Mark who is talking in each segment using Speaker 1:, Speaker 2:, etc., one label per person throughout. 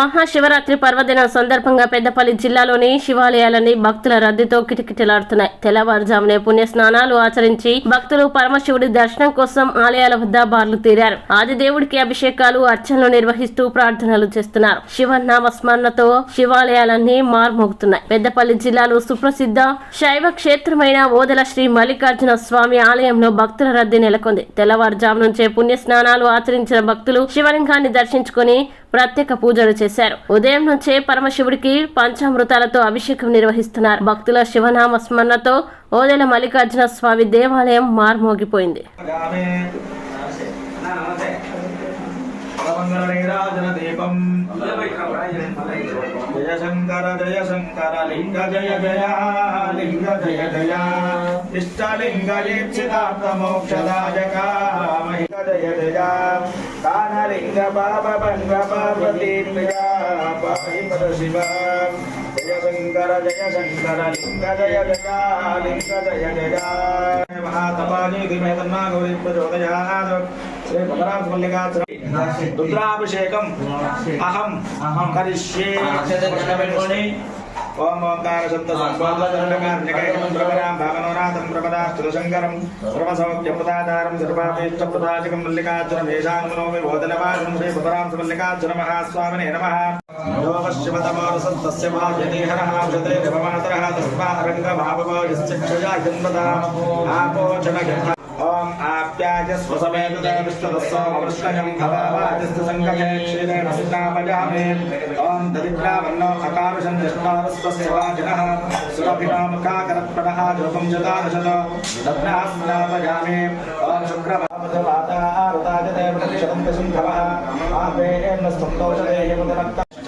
Speaker 1: మహాశివరాత్రి పర్వదినం సందర్భంగా పెద్దపల్లి జిల్లాలోని శివాలయాలన్నీ భక్తుల రద్దీతో కిటకిటలాడుతున్నాయి. తెల్లవారుజామునే పుణ్య స్నానాలు ఆచరించి భక్తులు పరమశివుడి దర్శనం కోసం ఆలయాల వద్ద బార్లు తీరారు. ఆదిదేవుడికి అభిషేకాలు అర్చనలు నిర్వహిస్తూ ప్రార్థనలు చేస్తున్నారు. శివనామ స్మరణతో శివాలయాలన్నీ మార్మోగుతున్నాయి. పెద్దపల్లి జిల్లాలో సుప్రసిద్ధ శైవ క్షేత్రమైన ఓదెల శ్రీ మల్లికార్జున స్వామి ఆలయంలో భక్తుల రద్దీ నెలకొంది. తెల్లవారుజాము నుంచే పుణ్య స్నానాలు ఆచరించిన భక్తులు శివలింగాన్ని దర్శించుకుని ప్రత్యేక పూజలు చేశారు. ఉదయం నుంచే పరమశివుడికి పంచామృతాలతో అభిషేకం నిర్వహిస్తున్నారు. భక్తుల శివనామ స్మరణతో ఓదెల మల్లికార్జున స్వామి దేవాలయం మార్మోగిపోయింది.
Speaker 2: గామే దీపం జయ శంకర జయ శంకర లింగ జయ జయ లింగ జయ జయ. ఇష్టలింగ దీక్షితార్థ మోక్షదాయక మహిళ జయ జయ. కానలింగ బాబ భంగ పార్వతీ పాహి పద శివ జయ శంకర జయ శంకర లింగ జయ జయ లింగ జయ జయ మహాతపాని దిమే తన్నా గౌరీ ప్రచోదయాత్ శ్రీ భద్రాం మల్లికార్జున రుద్రాభిషేకం అహం అహం కరిష్యే ఓం ఓంకార శబ్ద సంపాదనకార్యకైకం ప్రపదాం భావనోనాథం ప్రపదాస్తు శంకరం సర్వాభీష్టప్రదాచకం మల్లికార్జున మేషాన్మనోమి బోధనవాసం శ్రీ భద్రాం మల్లికార్జున మహాస్వామినే నమ. యోగశివతమోరసంతస్య భాగ్యదేహరः భజతే దేవమాతరः తస్మారంగ భావవో యస్య ఆపోచన ॐ आप्यायस्व समेतते विश्वदस्सोमवृष्टजं भवावाजस्तु सङ्गते क्षीरेण सुतामजामे ॐ दरिद्रावर्णो अकारुषं दृष्टारस्वस्वाजिनः सुरभिनामकाकरप्रदः रूपं चतादशत दत्नास्नामजामे ॐ शुक्रभावतवाता आरुताजते प्रतिशतं विशुन्धवः आपेन स्तुतोषदेहि मुदनक्ता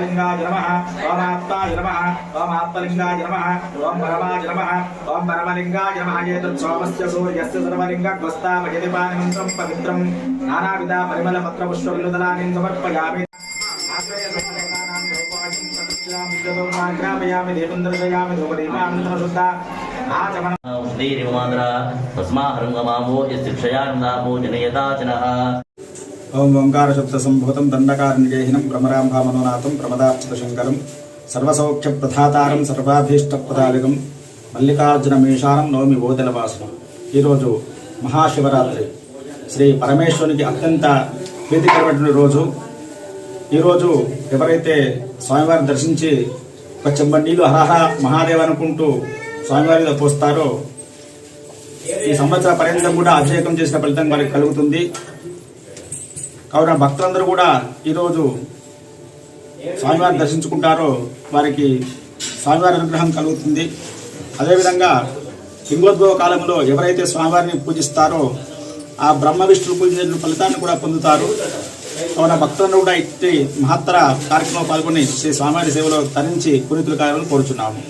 Speaker 2: ఓం జలింగాయ నమః ఓం ఆత్మాయ నమః ఓం ఆత్మలింగాయ నమః ఓం పరమాయ నమః ఓం పరమలింగాయ నమః ఏతత్ సోమస్య సూర్యస్య సర్వలింగగ్వస్తామయతి పానిమంత్రం పవిత్రం. నానావిధ పరిమళ పత్ర పుష్ప విలుదలాని సమర్పయామి గ్రామయామి దేవం దర్శయామి ఆచమన.
Speaker 3: శ్రీరిమాంధ్ర తస్మాహరంగమామో యస్య క్షయానందాపో జనయతాచనః
Speaker 2: ఓం ఓంకారశబ్ద సంభూతం దండకారణ్యేహినం భ్రమరాంభామనోనాథం ప్రమదాక్షితశంకరం సర్వసౌఖ్య ప్రధాతారం సర్వాభీష్టప్రదాలికం మల్లికార్జున మేషానం నవమి ఓదలవాసనం. ఈరోజు మహాశివరాత్రి. శ్రీ పరమేశ్వరునికి అత్యంత ప్రీతికరమైనటువంటి రోజు. ఈరోజు ఎవరైతే స్వామివారిని దర్శించి ఒక చెంబ నీళ్ళు మహాదేవ్ అనుకుంటూ స్వామివారిలో పోస్తారో ఈ సంవత్సర పర్యంతం కూడా అభిషేకం చేసిన ఫలితం వారికి కలుగుతుంది. కావున భక్తులందరూ కూడా ఈరోజు స్వామివారిని దర్శించుకుంటారో వారికి స్వామివారి అనుగ్రహం కలుగుతుంది. అదేవిధంగా లింగోద్భవ కాలంలో ఎవరైతే స్వామివారిని పూజిస్తారో ఆ బ్రహ్మ విష్ణువు పూజించిన ఫలితాన్ని కూడా పొందుతారు. కావున భక్తులను కూడా ఇట్టి మహత్తర కార్యక్రమంలో పాల్గొని శ్రీ స్వామివారి సేవలో తరించి పునీతులు కావాలని కోరుచున్నాము.